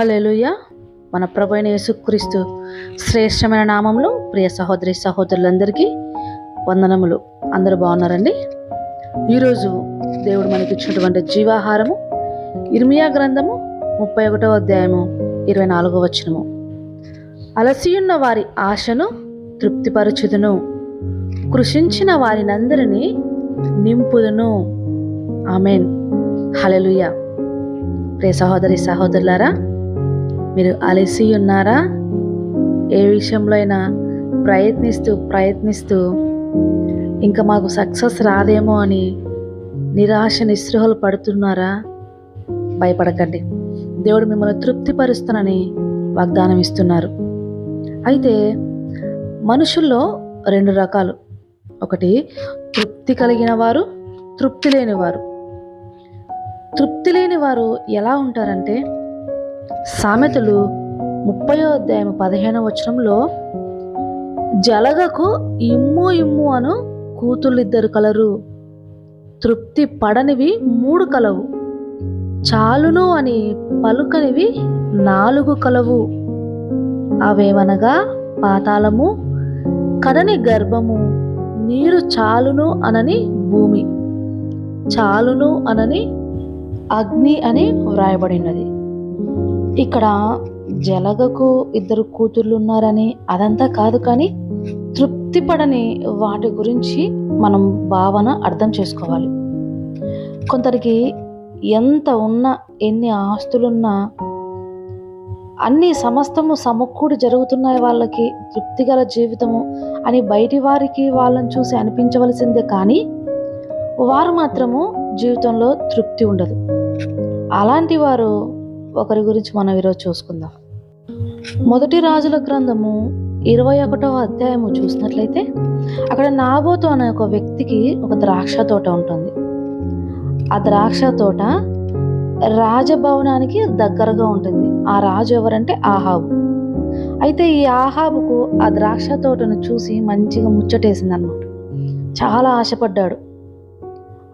హల్లెలూయ. మన ప్రభు యేసుక్రీస్తు శ్రేష్టమైన నామంలో ప్రియ సహోదరి సహోదరులందరికీ వందనములు. అందరూ బాగున్నారండి? ఈరోజు దేవుడు మనకి ఇచ్చినటువంటి జీవాహారము ఇర్మియా గ్రంథము ముప్పై ఒకటో అధ్యాయము ఇరవై నాలుగో వచనము. అలసియున్న వారి ఆశను తృప్తిపరచుదును కృషించిన వారినందరినీ నింపుదును. ఆమెన్. హలలుయ ప్రియ సహోదరి సహోదరులారా మీరు అలసి ఉన్నారా? ఏ విషయంలో అయినా ప్రయత్నిస్తూ ప్రయత్నిస్తూ ఇంకా మాకు సక్సెస్ రాదేమో అని నిరాశ నిస్పృహలు పడుతున్నారా? భయపడకండి. దేవుడు మిమ్మల్ని తృప్తిపరుస్తానని వాగ్దానం ఇస్తున్నారు. అయితే మనుషుల్లో రెండు రకాలు. ఒకటి తృప్తి కలిగిన వారు తృప్తి లేని వారు. తృప్తి లేని వారు ఎలా ఉంటారంటే సామెతలు ముప్పయో అధ్యాయం పదిహేనవ వచనంలో జలగకు ఇమ్ము ఇమ్ము అను కూతుళ్ళిద్దరు కలరు. తృప్తి పడనివి మూడు కలవు. చాలును అని పలుకనివి నాలుగు కలవు. అవేమనగా పాతాళము కడని గర్భము నీరు చాలును అనని భూమి. చాలును అనని అగ్ని అని వ్రాయబడినది. ఇక్కడ జలగకు ఇద్దరు కూతుర్లు ఉన్నారని అదంతా కాదు కానీ తృప్తి పడని వాటి గురించి మనం భావన అర్థం చేసుకోవాలి. కొందరికి ఎంత ఉన్నా ఎన్ని ఆస్తులున్నా అన్ని సమస్తము సమకూడి జరుగుతున్నాయి వాళ్ళకి తృప్తిగల జీవితము అని బయటి వారికి వాళ్ళని చూసి అనిపించవలసిందే కానీ వారు మాత్రము జీవితంలో తృప్తి ఉండదు. అలాంటి వారు ఒకరి గురించి మనం ఈరోజు చూసుకుందాం. మొదటి రాజుల గ్రంథము ఇరవై ఒకటవ అధ్యాయము చూసినట్లయితే అక్కడ నాబోతు అనే ఒక వ్యక్తికి ఒక ద్రాక్ష తోట ఉంటుంది. ఆ ద్రాక్ష తోట రాజభవనానికి దగ్గరగా ఉంటుంది. ఆ రాజు ఎవరంటే ఆహాబు. అయితే ఈ ఆహాబుకు ఆ ద్రాక్ష తోటను చూసి మంచిగా ముచ్చటేసింది అనమాట చాలా ఆశపడ్డాడు.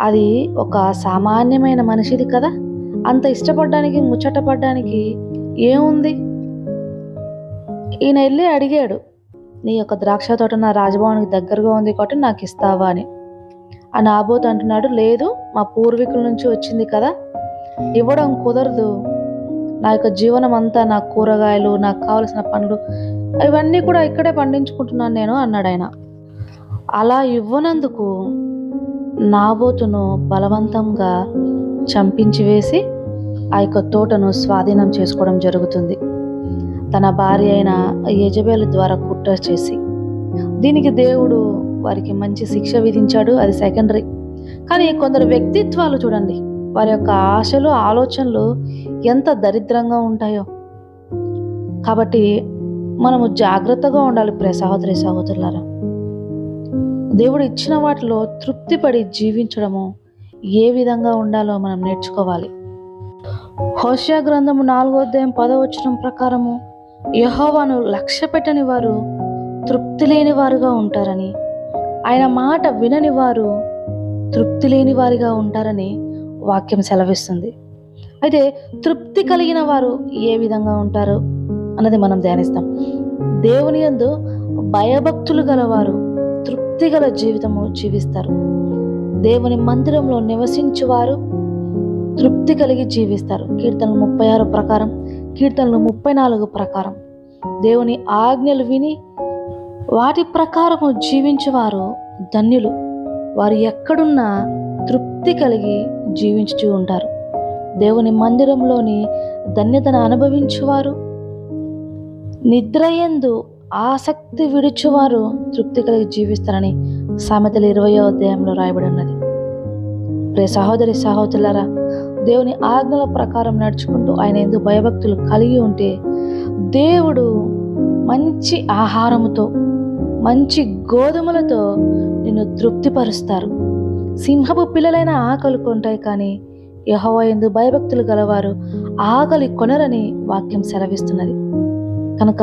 అది ఒక సామాన్యమైన మనిషిది కదా. అంత ఇష్టపడడానికి ముచ్చట పడ్డానికి ఏముంది? ఈయన వెళ్ళి అడిగాడు నీ యొక్క ద్రాక్ష తోట నా రాజభవన్కి దగ్గరగా ఉంది కాబట్టి నాకు ఇస్తావా అని. ఆ నాబోత్ అంటున్నాడు లేదు మా పూర్వీకుల నుంచి వచ్చింది కదా ఇవ్వడం కుదరదు. నా యొక్క జీవనం అంతా నా కూరగాయలు నాకు కావలసిన పండ్లు ఇవన్నీ కూడా ఇక్కడే పండించుకుంటున్నాను నేను అన్నాడు ఆయన. అలా ఇవ్వనందుకు నాబోతును బలవంతంగా చంపించి వేసి ఆ యొక్క తోటను స్వాధీనం చేసుకోవడం జరుగుతుంది. తన భార్య అయిన యజబేల ద్వారా కుట్ర చేసి దీనికి దేవుడు వారికి మంచి శిక్ష విధించాడు అది సెకండరీ కానీ కొందరు వ్యక్తిత్వాలు చూడండి వారి యొక్క ఆశలు ఆలోచనలు ఎంత దరిద్రంగా ఉంటాయో. కాబట్టి మనము జాగ్రత్తగా ఉండాలి ప్రే సహోదరి సహోదరులారా. దేవుడు ఇచ్చిన వాటిలో తృప్తిపడి జీవించడము ఏ విధంగా ఉండాలో మనం నేర్చుకోవాలి. హోషియా గ్రంథము నాలుగో అధ్యాయం పదవచనం ప్రకారము యహోవాను లక్ష్య పెట్టని వారు తృప్తి లేని వారుగా ఉంటారని ఆయన మాట వినని వారు తృప్తి లేని వారిగా ఉంటారని వాక్యం సెలవిస్తుంది. అయితే తృప్తి కలిగిన వారు ఏ విధంగా ఉంటారు అన్నది మనం ధ్యానిస్తాం. దేవుని యందు భయభక్తులు గలవారు తృప్తి గల జీవితము జీవిస్తారు. దేవుని మందిరంలో నివసించువారు తృప్తి కలిగి జీవిస్తారు. కీర్తనలు ముప్పై ఆరు ప్రకారం కీర్తనలు ముప్పై నాలుగు ప్రకారం. దేవుని ఆజ్ఞలు విని వాటి ప్రకారము జీవించేవారు ధన్యులు. వారు ఎక్కడున్నా తృప్తి కలిగి జీవించుతూ ఉంటారు. దేవుని మందిరంలోని ధన్యతను అనుభవించువారు నిద్రయందు ఆసక్తి విడుచువారు తృప్తి కలిగి జీవిస్తారని సామెతలు ఇరవయో అధ్యాయంలో రాయబడి ఉన్నది. ప్రే సహోదరి సహోదరులరా దేవుని ఆజ్ఞల ప్రకారం నడుచుకుంటూ ఆయన ఎందుకు భయభక్తులు కలిగి ఉంటే దేవుడు మంచి ఆహారముతో మంచి గోధుమలతో నిన్ను తృప్తిపరుస్తారు. సింహపు పిల్లలైన ఆకలి కొంటాయి కానీ యహోవా ఎందు భయభక్తులు గలవారు ఆకలి కొనరని వాక్యం సెలవిస్తున్నది. కనుక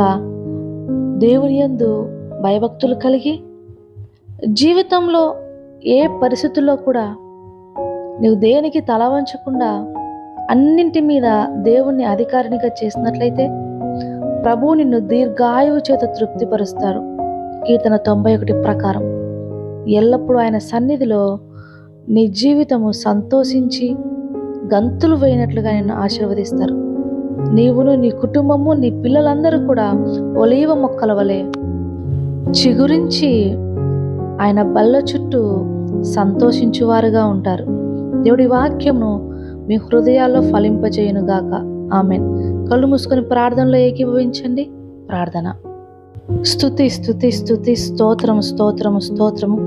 దేవుని యందు భయభక్తులు కలిగి జీవితంలో ఏ పరిస్థితుల్లో కూడా నువ్వు దేనికి తల వంచకుండా అన్నింటి మీద దేవుణ్ణి అధికారినిగా చేసినట్లయితే ప్రభువు నిన్ను దీర్ఘాయువు చేత తృప్తిపరుస్తారు కీర్తన తొంభై ఒకటి ప్రకారం ఎల్లప్పుడూ ఆయన సన్నిధిలో నీ జీవితము సంతోషించి గంతులు వేయినట్లుగా నిన్ను ఆశీర్వదిస్తారు. నీవును నీ కుటుంబము నీ పిల్లలందరూ కూడా ఒలీవ మొక్కల వలె చిగురించి ఆయన బల్ల చుట్టూ సంతోషించువారుగా ఉంటారు. దేవుడి వాక్యమును మీ హృదయాల్లో ఫలింపజేయునుగాక ఆమెన్. కళ్ళు మూసుకొని ప్రార్థనలో ఏకీభవించండి. ప్రార్థన. స్థుతి స్థుతి స్థుతి స్తోత్రం స్తోత్రము స్తోత్రము.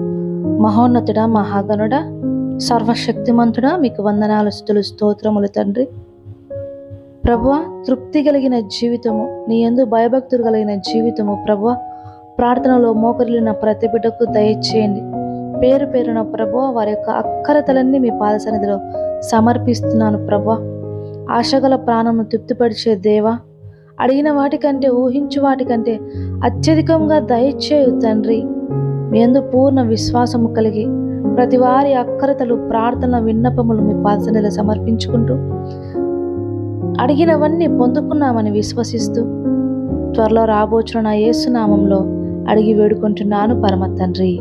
మహోన్నతుడా మహాగణుడా సర్వశక్తిమంతుడా మీకు వందనాలు స్థుతులు స్తోత్రములు తండ్రి. ప్రభు తృప్తి కలిగిన జీవితము నీ ఎందు భయభక్తులు కలిగిన జీవితము ప్రభు ప్రార్థనలో మోకరిలిన ప్రతి బిడ్డకు దయచేయండి. పేరు పేరున ప్రభువ వారి యొక్క అక్కరతలన్నీ మీ పాద సన్నిధిలో సమర్పిస్తున్నాను ప్రభు ఆశగల ప్రాణము తృప్తిపరిచే దేవా అడిగిన వాటికంటే ఊహించు వాటికంటే అత్యధికంగా దయచేయు తండ్రి. మీ అందు పూర్ణ విశ్వాసము కలిగి ప్రతి వారి అక్కరతలు ప్రార్థన విన్నపములు మీ పాదసనిలో సమర్పించుకుంటూ అడిగినవన్నీ పొందుకున్నామని విశ్వసిస్తూ త్వరలో రాబోచున్న నా యేసునామంలో అడిగి వేడుకుంటున్నాను పరమ తండ్రి.